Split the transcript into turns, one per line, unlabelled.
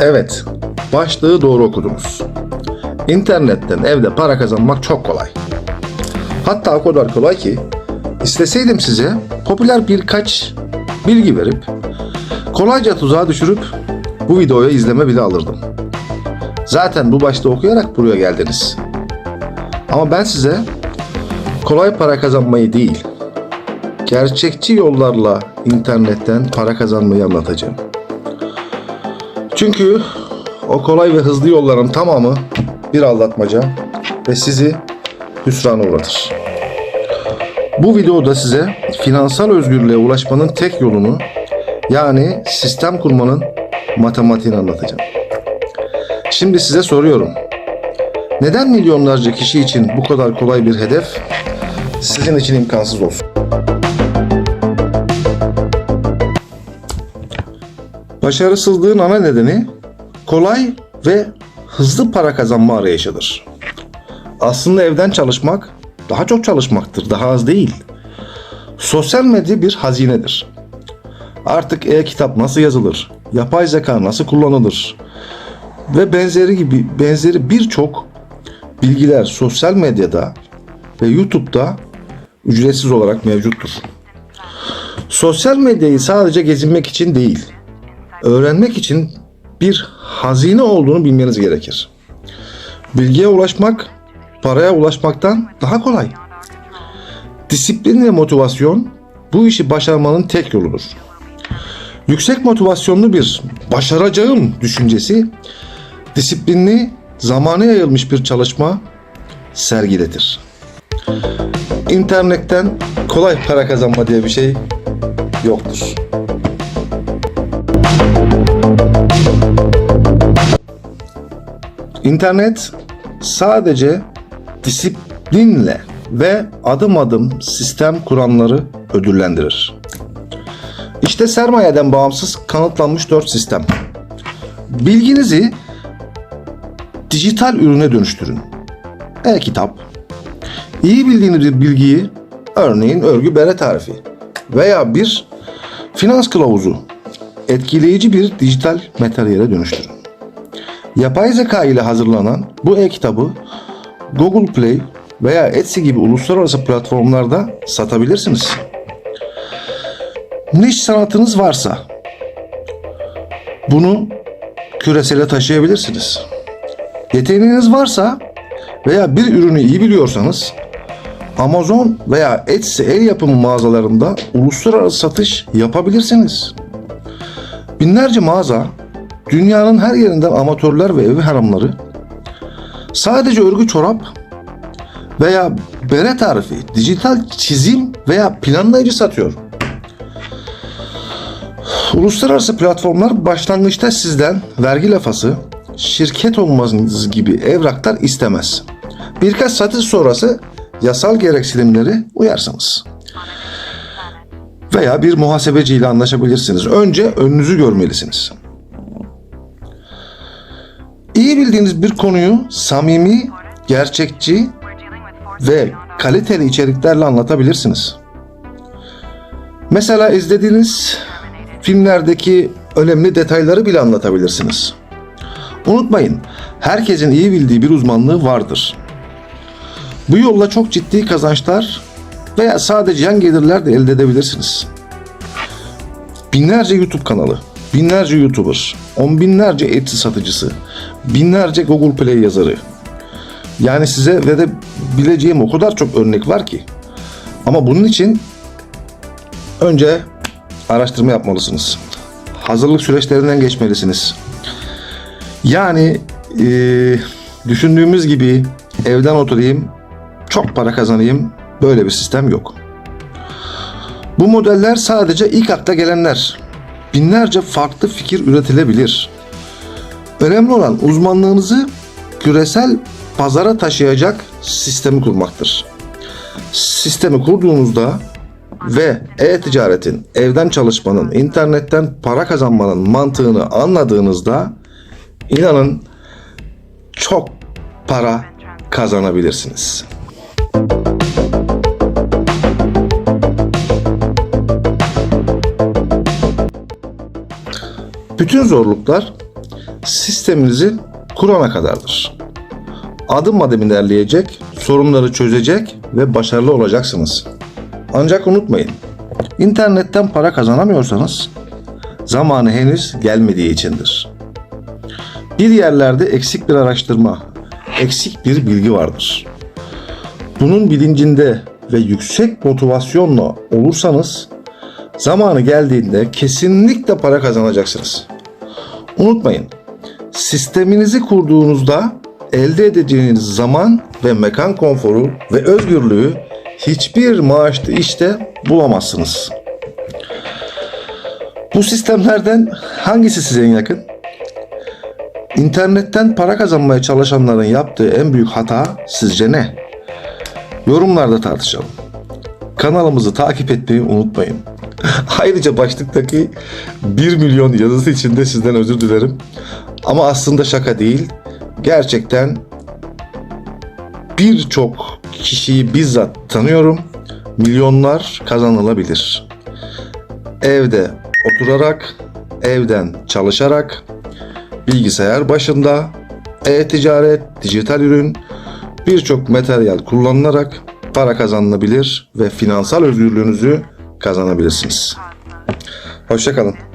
Evet, başlığı doğru okudunuz. İnternetten evde para kazanmak çok kolay. Hatta o kadar kolay ki isteseydim size popüler birkaç bilgi verip kolayca tuzağa düşürüp bu videoyu izleme bile alırdım. Zaten bu başlığı okuyarak buraya geldiniz. Ama ben size kolay para kazanmayı değil, gerçekçi yollarla internetten para kazanmayı anlatacağım. Çünkü o kolay ve hızlı yolların tamamı bir aldatmaca ve sizi hüsrana uğratır. Bu videoda size finansal özgürlüğe ulaşmanın tek yolunu yani sistem kurmanın matematiğini anlatacağım. Şimdi size soruyorum. Neden milyonlarca kişi için bu kadar kolay bir hedef sizin için imkansız olsun? Başarısızlığın ana nedeni kolay ve hızlı para kazanma arayışıdır. Aslında evden çalışmak daha çok çalışmaktır, daha az değil. Sosyal medya bir hazinedir. Artık e-kitap nasıl yazılır, yapay zeka nasıl kullanılır ve benzeri gibi benzeri birçok bilgiler sosyal medyada ve YouTube'da ücretsiz olarak mevcuttur. Sosyal medyayı sadece gezinmek için değil, öğrenmek için bir hazine olduğunu bilmeniz gerekir. Bilgiye ulaşmak paraya ulaşmaktan daha kolay. Disiplin ve motivasyon bu işi başarmanın tek yoludur. Yüksek motivasyonlu bir başaracağım düşüncesi disiplinli, zamana yayılmış bir çalışma sergiletir. İnternetten kolay para kazanma diye bir şey yoktur. İnternet sadece disiplinle ve adım adım sistem kuranları ödüllendirir. İşte sermayeden bağımsız kanıtlanmış dört sistem. Bilginizi dijital ürüne dönüştürün. E-kitap, iyi bildiğiniz bir bilgiyi, örneğin örgü bere tarifi veya bir finans kılavuzu, etkileyici bir dijital materyale dönüştürün. Yapay zeka ile hazırlanan bu e-kitabı Google Play veya Etsy gibi uluslararası platformlarda satabilirsiniz. Niş sanatınız varsa bunu küresele taşıyabilirsiniz. Yeteneğiniz varsa veya bir ürünü iyi biliyorsanız Amazon veya Etsy el yapımı mağazalarında uluslararası satış yapabilirsiniz. Binlerce mağaza dünyanın her yerinden amatörler ve ev hanımları sadece örgü çorap veya bere tarifi, dijital çizim veya planlayıcı satıyor. Uluslararası platformlar başlangıçta sizden vergi lafası, şirket olmanız gibi evraklar istemez. Birkaç satış sonrası yasal gereksinimleri uyarsınız. Veya bir muhasebeciyle anlaşabilirsiniz. Önce önünüzü görmelisiniz. İyi bildiğiniz bir konuyu samimi, gerçekçi ve kaliteli içeriklerle anlatabilirsiniz. Mesela izlediğiniz filmlerdeki önemli detayları bile anlatabilirsiniz. Unutmayın, herkesin iyi bildiği bir uzmanlığı vardır. Bu yolla çok ciddi kazançlar veya sadece yan gelirler de elde edebilirsiniz. Binlerce YouTube kanalı, binlerce YouTuber, on binlerce Etsy satıcısı, binlerce Google Play yazarı. Yani size verebileceğim o kadar çok örnek var ki. Ama bunun için önce araştırma yapmalısınız. Hazırlık süreçlerinden geçmelisiniz. Yani eee, düşündüğümüz gibi evden oturayım, çok para kazanayım böyle bir sistem yok. Bu modeller sadece ilk akla gelenler. Binlerce farklı fikir üretilebilir. Önemli olan uzmanlığınızı küresel pazara taşıyacak sistemi kurmaktır. Sistemi kurduğunuzda ve e-ticaretin, evden çalışmanın, internetten para kazanmanın mantığını anladığınızda inanın çok para kazanabilirsiniz. Bütün zorluklar sisteminizi kurana kadardır. Adım adım ilerleyecek, sorunları çözecek ve başarılı olacaksınız. Ancak unutmayın, internetten para kazanamıyorsanız zamanı henüz gelmediği içindir. Bir yerlerde eksik bir araştırma, eksik bir bilgi vardır. Bunun bilincinde ve yüksek motivasyonla olursanız zamanı geldiğinde kesinlikle para kazanacaksınız. Unutmayın, sisteminizi kurduğunuzda elde edeceğiniz zaman ve mekan konforu ve özgürlüğü hiçbir maaşlı işte bulamazsınız. Bu sistemlerden hangisi size en yakın? İnternetten para kazanmaya çalışanların yaptığı en büyük hata sizce ne? Yorumlarda tartışalım. Kanalımızı takip etmeyi unutmayın. Ayrıca başlıktaki 1 milyon yazısı için de sizden özür dilerim. Ama aslında şaka değil. Gerçekten birçok kişiyi bizzat tanıyorum. Milyonlar kazanılabilir. Evde oturarak, evden çalışarak, bilgisayar başında, e-ticaret, dijital ürün, birçok materyal kullanılarak para kazanılabilir ve finansal özgürlüğünüzü kazanabilirsiniz. Hoşçakalın.